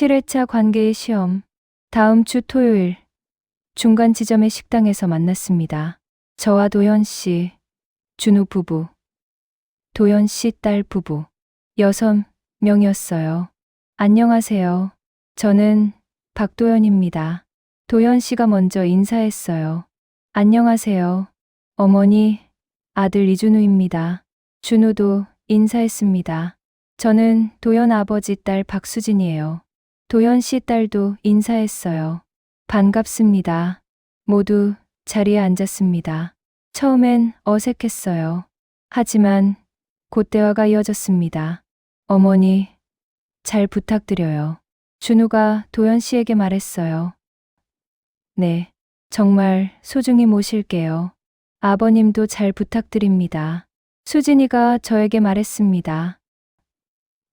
7회차 관계의 시험. 다음 주 토요일. 중간 지점의 식당에서 만났습니다. 저와 도현 씨, 준우 부부. 도현 씨 딸 부부. 여섯 명이었어요. 안녕하세요. 저는 박도현입니다. 도현 씨가 먼저 인사했어요. 안녕하세요. 어머니, 아들 이준우입니다. 준우도 인사했습니다. 저는 도현 아버지 딸 박수진이에요. 도현 씨 딸도 인사했어요. 반갑습니다. 모두 자리에 앉았습니다. 처음엔 어색했어요. 하지만 곧 대화가 이어졌습니다. 어머니, 잘 부탁드려요. 준우가 도현 씨에게 말했어요. 네, 정말 소중히 모실게요. 아버님도 잘 부탁드립니다. 수진이가 저에게 말했습니다.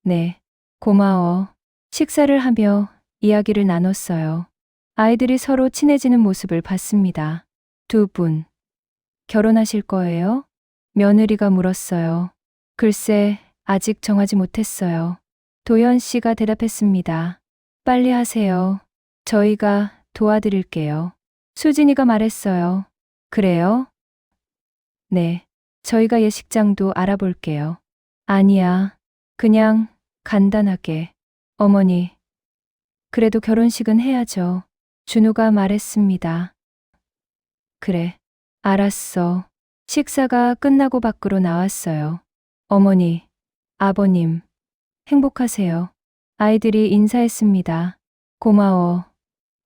네, 고마워. 식사를 하며 이야기를 나눴어요. 아이들이 서로 친해지는 모습을 봤습니다. 두 분, 결혼하실 거예요? 며느리가 물었어요. 글쎄, 아직 정하지 못했어요. 도현 씨가 대답했습니다. 빨리 하세요. 저희가 도와드릴게요. 수진이가 말했어요. 그래요? 네, 저희가 예식장도 알아볼게요. 아니야, 그냥 간단하게. 어머니, 그래도 결혼식은 해야죠. 준우가 말했습니다. 그래, 알았어. 식사가 끝나고 밖으로 나왔어요. 어머니, 아버님, 행복하세요. 아이들이 인사했습니다. 고마워.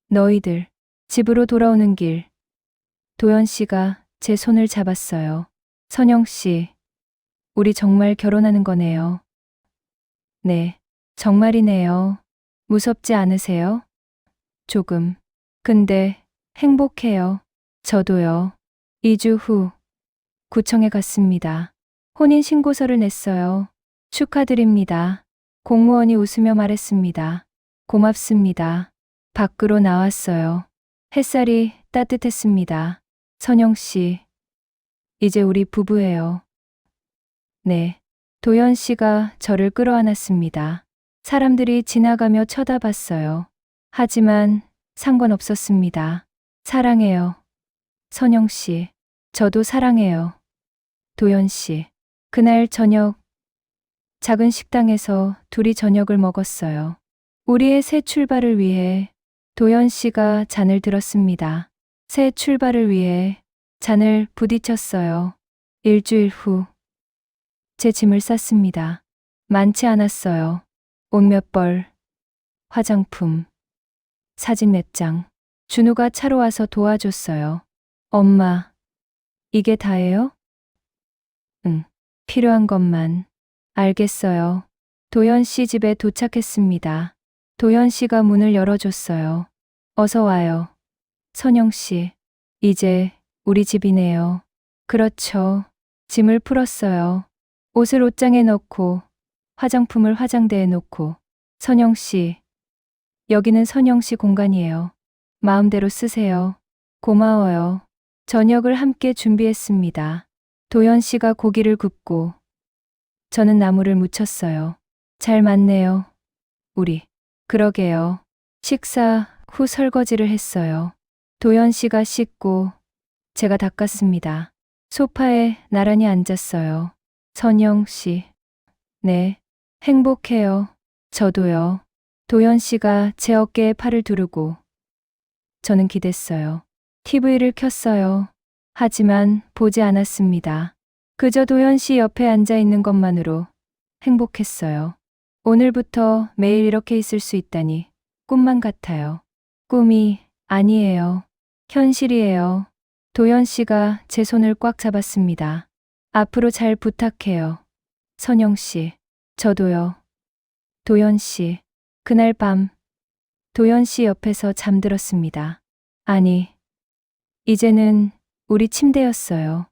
너희들, 집으로 돌아오는 길. 도연 씨가 제 손을 잡았어요. 선영 씨, 우리 정말 결혼하는 거네요. 네, 정말이네요. 무섭지 않으세요? 조금. 근데 행복해요. 저도요. 2주 후 구청에 갔습니다. 혼인 신고서를 냈어요. 축하드립니다. 공무원이 웃으며 말했습니다. 고맙습니다. 밖으로 나왔어요. 햇살이 따뜻했습니다. 선영 씨, 이제 우리 부부예요. 네. 도연 씨가 저를 끌어안았습니다. 사람들이 지나가며 쳐다봤어요. 하지만 상관없었습니다. 사랑해요. 선영 씨, 저도 사랑해요. 도연 씨, 그날 저녁, 작은 식당에서 둘이 저녁을 먹었어요. 우리의 새 출발을 위해 도연 씨가 잔을 들었습니다. 새 출발을 위해 잔을 부딪혔어요. 일주일 후, 제 짐을 쌌습니다. 많지 않았어요. 옷몇 벌, 화장품, 사진 몇 장. 준우가 차로 와서 도와줬어요. 엄마, 이게 다예요? 응, 필요한 것만. 알겠어요. 도현 씨 집에 도착했습니다. 도현 씨가 문을 열어줬어요. 어서 와요. 선영 씨, 이제 우리 집이네요. 그렇죠. 짐을 풀었어요. 옷을 옷장에 넣고 화장품을 화장대에 놓고 선영 씨, 여기는 선영 씨 공간이에요. 마음대로 쓰세요. 고마워요. 저녁을 함께 준비했습니다. 도연 씨가 고기를 굽고 저는 나물을 무쳤어요. 잘 맞네요. 우리. 그러게요. 식사 후 설거지를 했어요. 도연 씨가 씻고 제가 닦았습니다. 소파에 나란히 앉았어요. 선영 씨. 네. 행복해요. 저도요. 도연 씨가 제 어깨에 팔을 두르고 저는 기댔어요. TV를 켰어요. 하지만 보지 않았습니다. 그저 도현 씨 옆에 앉아 있는 것만으로 행복했어요. 오늘부터 매일 이렇게 있을 수 있다니 꿈만 같아요. 꿈이 아니에요. 현실이에요. 도현 씨가 제 손을 꽉 잡았습니다. 앞으로 잘 부탁해요. 선영 씨, 저도요. 도현 씨, 그날 밤 도현 씨 옆에서 잠들었습니다. 아니, 이제는 우리 침대였어요.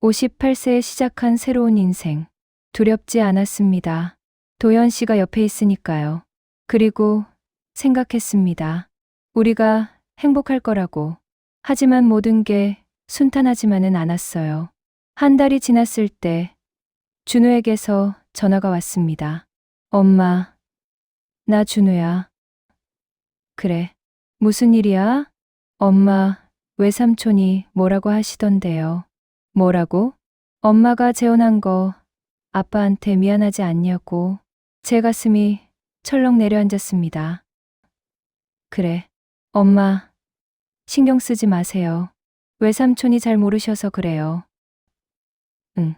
58세에 시작한 새로운 인생. 두렵지 않았습니다. 도현 씨가 옆에 있으니까요. 그리고 생각했습니다. 우리가 행복할 거라고. 하지만 모든 게 순탄하지만은 않았어요. 한 달이 지났을 때 준우에게서 전화가 왔습니다. 엄마, 나 준우야. 그래. 무슨 일이야? 엄마, 외삼촌이 뭐라고 하시던데요. 뭐라고? 엄마가 재혼한 거 아빠한테 미안하지 않냐고. 제 가슴이 철렁 내려앉았습니다. 그래. 엄마, 신경 쓰지 마세요. 외삼촌이 잘 모르셔서 그래요. 응,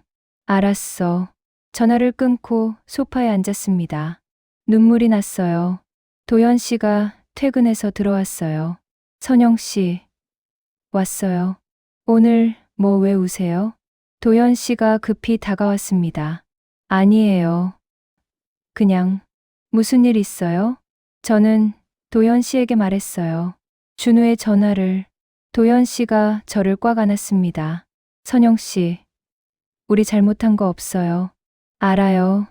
알았어. 전화를 끊고 소파에 앉았습니다. 눈물이 났어요. 도연 씨가 퇴근해서 들어왔어요. 선영 씨, 왔어요. 오늘 뭐 왜 우세요? 도연 씨가 급히 다가왔습니다. 아니에요. 그냥 무슨 일 있어요? 저는 도연 씨에게 말했어요. 준우의 전화를 도연 씨가 저를 꽉 안았습니다. 선영 씨, 우리 잘못한 거 없어요. 알아요.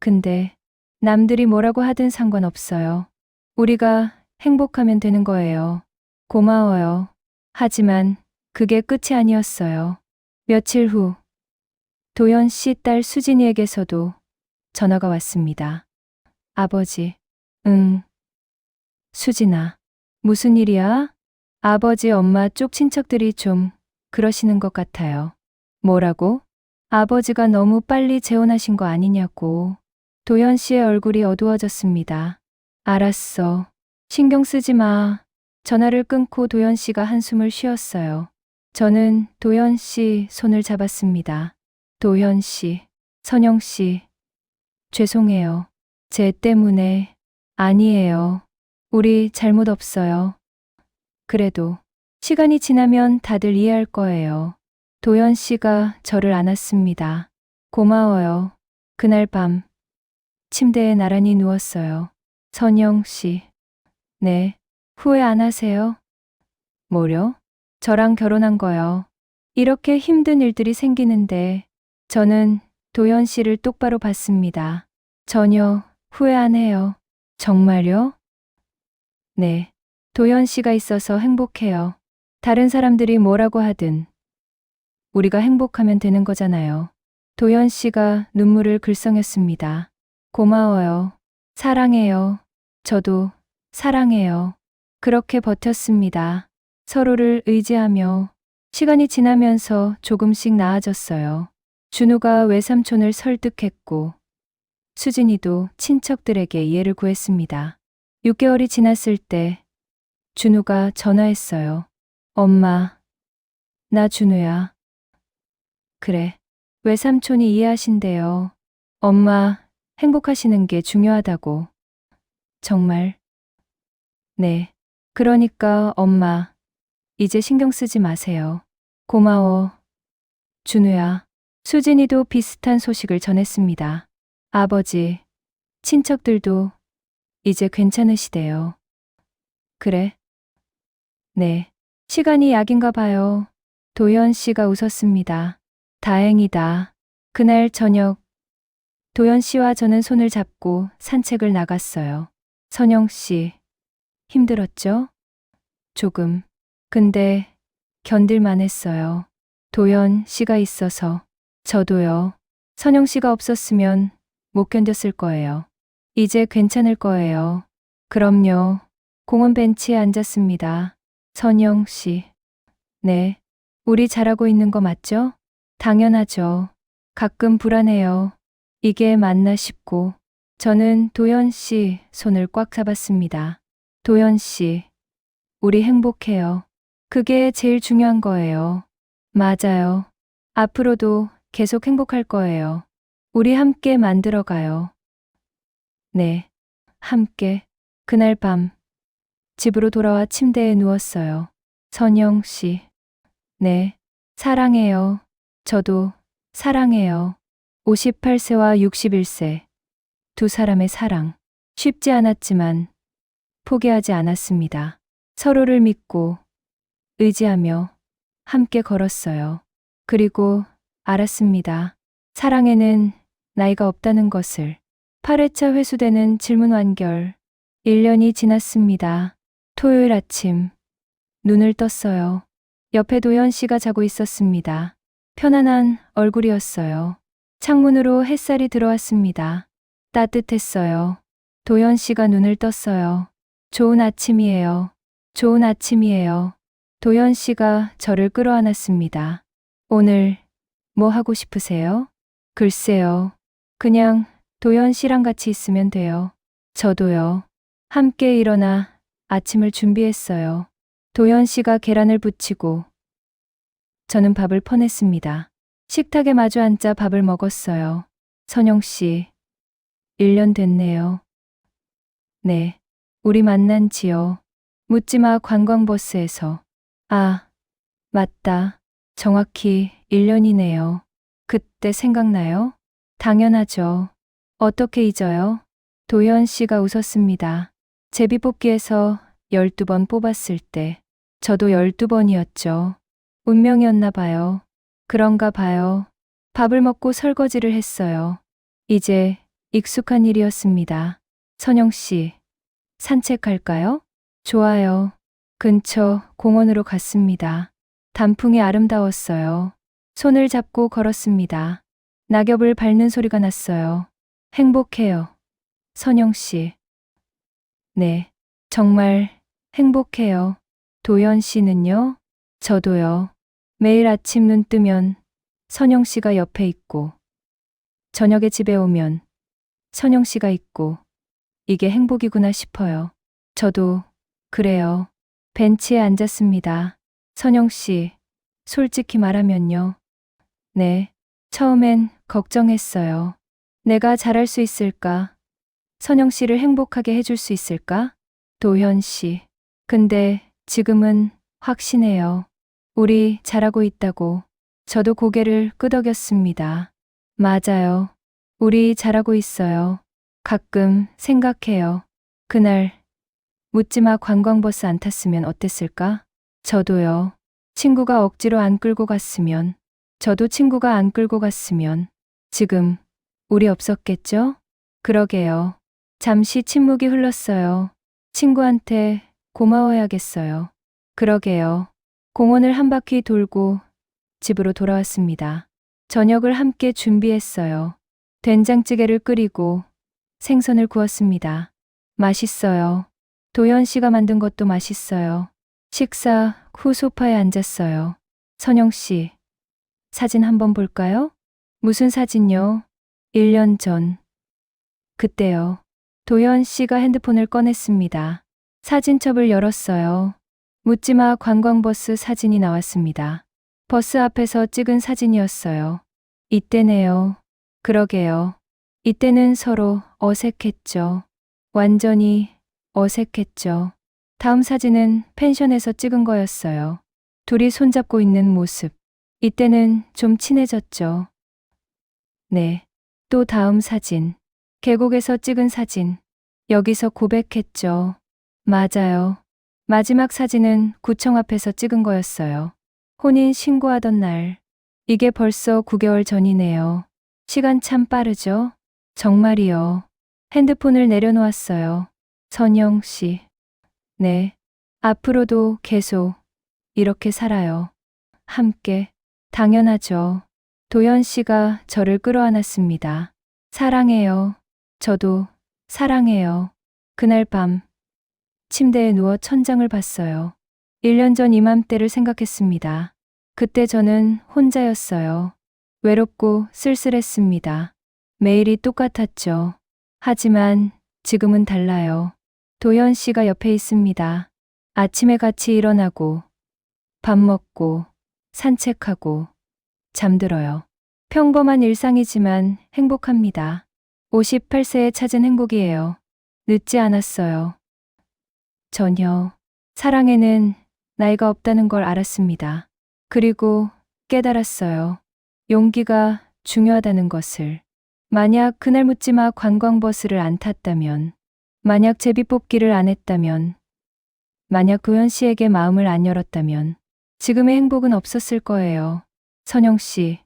근데 남들이 뭐라고 하든 상관없어요. 우리가 행복하면 되는 거예요. 고마워요. 하지만 그게 끝이 아니었어요. 며칠 후 도연 씨 딸 수진이에게서도 전화가 왔습니다. 아버지, 응. 수진아, 무슨 일이야? 아버지, 엄마 쪽 친척들이 좀 그러시는 것 같아요. 뭐라고? 아버지가 너무 빨리 재혼하신 거 아니냐고. 도연 씨의 얼굴이 어두워졌습니다. 알았어. 신경 쓰지 마. 전화를 끊고 도연 씨가 한숨을 쉬었어요. 저는 도연 씨 손을 잡았습니다. 도연 씨, 선영 씨, 죄송해요. 제 때문에 아니에요. 우리 잘못 없어요. 그래도 시간이 지나면 다들 이해할 거예요. 도연 씨가 저를 안았습니다. 고마워요. 그날 밤 침대에 나란히 누웠어요. 선영 씨. 네. 후회 안 하세요? 뭐려? 저랑 결혼한 거요. 이렇게 힘든 일들이 생기는데 저는 도연 씨를 똑바로 봤습니다. 전혀 후회 안 해요. 정말요? 네. 도연 씨가 있어서 행복해요. 다른 사람들이 뭐라고 하든 우리가 행복하면 되는 거잖아요. 도연 씨가 눈물을 글썽였습니다. 고마워요. 사랑해요. 저도 사랑해요. 그렇게 버텼습니다. 서로를 의지하며 시간이 지나면서 조금씩 나아졌어요. 준우가 외삼촌을 설득했고 수진이도 친척들에게 이해를 구했습니다. 6개월이 지났을 때 준우가 전화했어요. 엄마, 나 준우야. 그래. 외삼촌이 이해하신대요. 엄마, 행복하시는 게 중요하다고. 정말. 네. 그러니까 엄마, 이제 신경 쓰지 마세요. 고마워. 준우야. 수진이도 비슷한 소식을 전했습니다. 아버지, 친척들도 이제 괜찮으시대요. 그래? 네. 시간이 약인가 봐요. 도연 씨가 웃었습니다. 다행이다. 그날 저녁, 도연 씨와 저는 손을 잡고 산책을 나갔어요. 선영 씨, 힘들었죠? 조금. 근데 견딜만 했어요. 도연 씨가 있어서. 저도요. 선영 씨가 없었으면 못 견뎠을 거예요. 이제 괜찮을 거예요. 그럼요. 공원 벤치에 앉았습니다. 선영 씨. 네. 우리 잘하고 있는 거 맞죠? 당연하죠. 가끔 불안해요. 이게 맞나 싶고. 저는 도연 씨 손을 꽉 잡았습니다. 도연 씨. 우리 행복해요. 그게 제일 중요한 거예요. 맞아요. 앞으로도 계속 행복할 거예요. 우리 함께 만들어 가요. 네. 함께. 그날 밤. 집으로 돌아와 침대에 누웠어요. 선영 씨. 네. 사랑해요. 저도 사랑해요. 58세와 61세. 두 사람의 사랑. 쉽지 않았지만 포기하지 않았습니다. 서로를 믿고 의지하며 함께 걸었어요. 그리고 알았습니다. 사랑에는 나이가 없다는 것을. 8회차 회수되는 질문 완결. 1년이 지났습니다. 토요일 아침. 눈을 떴어요. 옆에 도연 씨가 자고 있었습니다. 편안한 얼굴이었어요. 창문으로 햇살이 들어왔습니다. 따뜻했어요. 도연 씨가 눈을 떴어요. 좋은 아침이에요. 좋은 아침이에요. 도현 씨가 저를 끌어안았습니다. 오늘 뭐 하고 싶으세요? 글쎄요. 그냥 도현 씨랑 같이 있으면 돼요. 저도요. 함께 일어나 아침을 준비했어요. 도현 씨가 계란을 부치고 저는 밥을 퍼냈습니다. 식탁에 마주 앉아 밥을 먹었어요. 선영 씨, 1년 됐네요. 네, 우리 만난 지요. 묻지마 관광버스에서. 아, 맞다. 정확히 1년이네요. 그때 생각나요? 당연하죠. 어떻게 잊어요? 도현 씨가 웃었습니다. 제비뽑기에서 12번 뽑았을 때, 저도 12번이었죠. 운명이었나 봐요. 그런가 봐요. 밥을 먹고 설거지를 했어요. 이제 익숙한 일이었습니다. 선영 씨, 산책할까요? 좋아요. 근처 공원으로 갔습니다. 단풍이 아름다웠어요. 손을 잡고 걸었습니다. 낙엽을 밟는 소리가 났어요. 행복해요. 선영 씨. 네, 정말 행복해요. 도연 씨는요? 저도요. 매일 아침 눈 뜨면 선영 씨가 옆에 있고, 저녁에 집에 오면 선영 씨가 있고, 이게 행복이구나 싶어요. 저도 그래요. 벤치에 앉았습니다. 선영 씨, 솔직히 말하면요. 네, 처음엔 걱정했어요. 내가 잘할 수 있을까? 선영 씨를 행복하게 해줄 수 있을까? 도현 씨. 근데 지금은 확신해요. 우리 잘하고 있다고. 저도 고개를 끄덕였습니다. 맞아요. 우리 잘하고 있어요. 가끔 생각해요. 그날 묻지마 관광버스 안 탔으면 어땠을까? 저도요. 친구가 억지로 안 끌고 갔으면, 저도 친구가 안 끌고 갔으면, 지금 우리 없었겠죠? 그러게요. 잠시 침묵이 흘렀어요. 친구한테 고마워야겠어요. 그러게요. 공원을 한 바퀴 돌고 집으로 돌아왔습니다. 저녁을 함께 준비했어요. 된장찌개를 끓이고 생선을 구웠습니다. 맛있어요. 도연 씨가 만든 것도 맛있어요. 식사 후 소파에 앉았어요. 선영 씨, 사진 한번 볼까요? 무슨 사진요? 1년 전. 그때요. 도연 씨가 핸드폰을 꺼냈습니다. 사진첩을 열었어요. 묻지마 관광버스 사진이 나왔습니다. 버스 앞에서 찍은 사진이었어요. 이때네요. 그러게요. 이때는 서로 어색했죠. 완전히 어색했죠. 다음 사진은 펜션에서 찍은 거였어요. 둘이 손잡고 있는 모습. 이때는 좀 친해졌죠. 네. 또 다음 사진. 계곡에서 찍은 사진. 여기서 고백했죠. 맞아요. 마지막 사진은 구청 앞에서 찍은 거였어요. 혼인 신고하던 날. 이게 벌써 9개월 전이네요. 시간 참 빠르죠? 정말이요. 핸드폰을 내려놓았어요. 선영 씨. 네. 앞으로도 계속 이렇게 살아요. 함께. 당연하죠. 도연 씨가 저를 끌어안았습니다. 사랑해요. 저도 사랑해요. 그날 밤 침대에 누워 천장을 봤어요. 1년 전 이맘때를 생각했습니다. 그때 저는 혼자였어요. 외롭고 쓸쓸했습니다. 매일이 똑같았죠. 하지만 지금은 달라요. 도연 씨가 옆에 있습니다. 아침에 같이 일어나고, 밥 먹고, 산책하고, 잠들어요. 평범한 일상이지만 행복합니다. 58세에 찾은 행복이에요. 늦지 않았어요. 전혀 사랑에는 나이가 없다는 걸 알았습니다. 그리고 깨달았어요. 용기가 중요하다는 것을. 만약 그날 묻지마 관광버스를 안 탔다면, 만약 제비뽑기를 안 했다면, 만약 도현 씨에게 마음을 안 열었다면, 지금의 행복은 없었을 거예요. 선영 씨,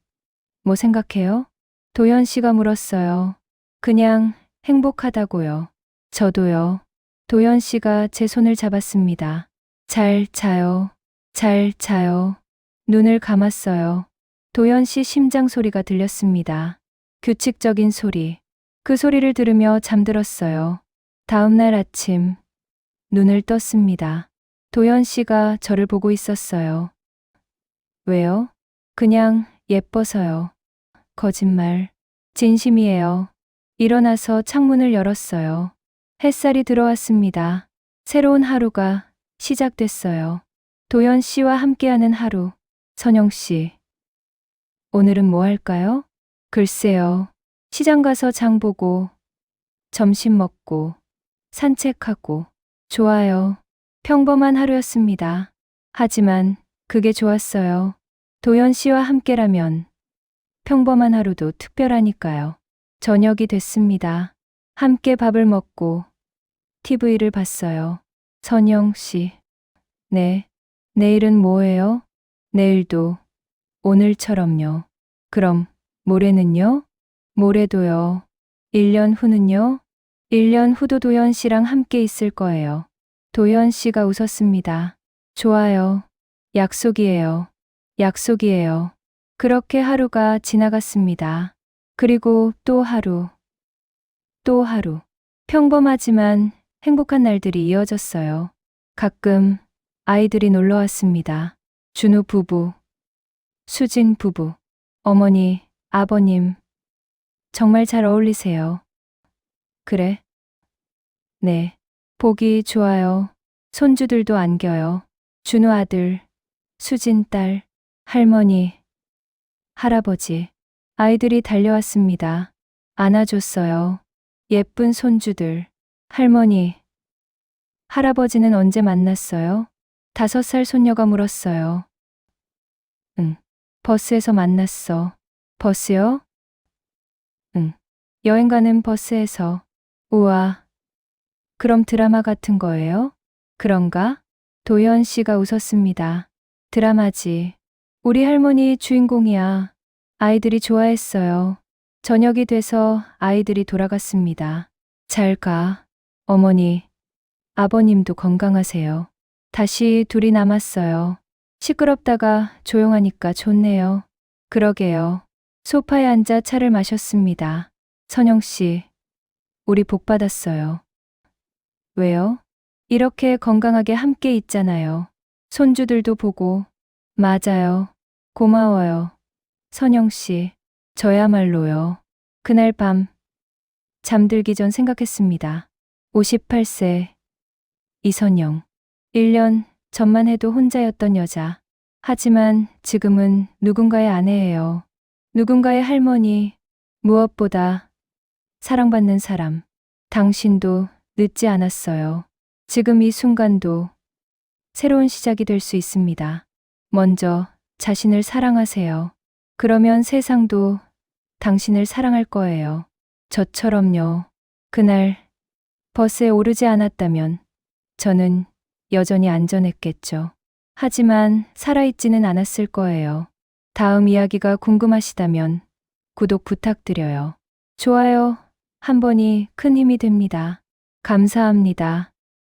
뭐 생각해요? 도현 씨가 물었어요. 그냥 행복하다고요. 저도요. 도현 씨가 제 손을 잡았습니다. 잘 자요. 잘 자요. 눈을 감았어요. 도현 씨 심장 소리가 들렸습니다. 규칙적인 소리. 그 소리를 들으며 잠들었어요. 다음 날 아침, 눈을 떴습니다. 도연 씨가 저를 보고 있었어요. 왜요? 그냥 예뻐서요. 거짓말. 진심이에요. 일어나서 창문을 열었어요. 햇살이 들어왔습니다. 새로운 하루가 시작됐어요. 도연 씨와 함께하는 하루. 선영 씨. 오늘은 뭐 할까요? 글쎄요. 시장 가서 장 보고, 점심 먹고, 산책하고, 좋아요. 평범한 하루였습니다. 하지만 그게 좋았어요. 도연 씨와 함께라면 평범한 하루도 특별하니까요. 저녁이 됐습니다. 함께 밥을 먹고 TV를 봤어요. 선영 씨. 네. 내일은 뭐예요? 내일도 오늘처럼요. 그럼 모레는요? 모레도요. 1년 후는요? 1년 후도 도연 씨랑 함께 있을 거예요. 도연 씨가 웃었습니다. 좋아요. 약속이에요. 약속이에요. 그렇게 하루가 지나갔습니다. 그리고 또 하루. 또 하루. 평범하지만 행복한 날들이 이어졌어요. 가끔 아이들이 놀러 왔습니다. 준우 부부, 수진 부부, 어머니, 아버님. 정말 잘 어울리세요. 그래? 네. 보기 좋아요. 손주들도 안겨요. 준우 아들, 수진 딸, 할머니, 할아버지. 아이들이 달려왔습니다. 안아줬어요. 예쁜 손주들. 할머니. 할아버지는 언제 만났어요? 다섯 살 손녀가 물었어요. 응. 버스에서 만났어. 버스요? 응. 여행 가는 버스에서. 우와. 그럼 드라마 같은 거예요? 그런가? 도연 씨가 웃었습니다. 드라마지. 우리 할머니 주인공이야. 아이들이 좋아했어요. 저녁이 돼서 아이들이 돌아갔습니다. 잘 가. 어머니. 아버님도 건강하세요. 다시 둘이 남았어요. 시끄럽다가 조용하니까 좋네요. 그러게요. 소파에 앉아 차를 마셨습니다. 선영 씨. 우리 복 받았어요. 왜요? 이렇게 건강하게 함께 있잖아요. 손주들도 보고. 맞아요. 고마워요. 선영 씨. 저야말로요. 그날 밤. 잠들기 전 생각했습니다. 58세. 이선영. 1년 전만 해도 혼자였던 여자. 하지만 지금은 누군가의 아내예요. 누군가의 할머니. 무엇보다 사랑받는 사람. 당신도 늦지 않았어요. 지금 이 순간도 새로운 시작이 될 수 있습니다. 먼저 자신을 사랑하세요. 그러면 세상도 당신을 사랑할 거예요. 저처럼요. 그날 버스에 오르지 않았다면 저는 여전히 안전했겠죠. 하지만 살아있지는 않았을 거예요. 다음 이야기가 궁금하시다면 구독 부탁드려요. 좋아요 한 번이 큰 힘이 됩니다. 감사합니다.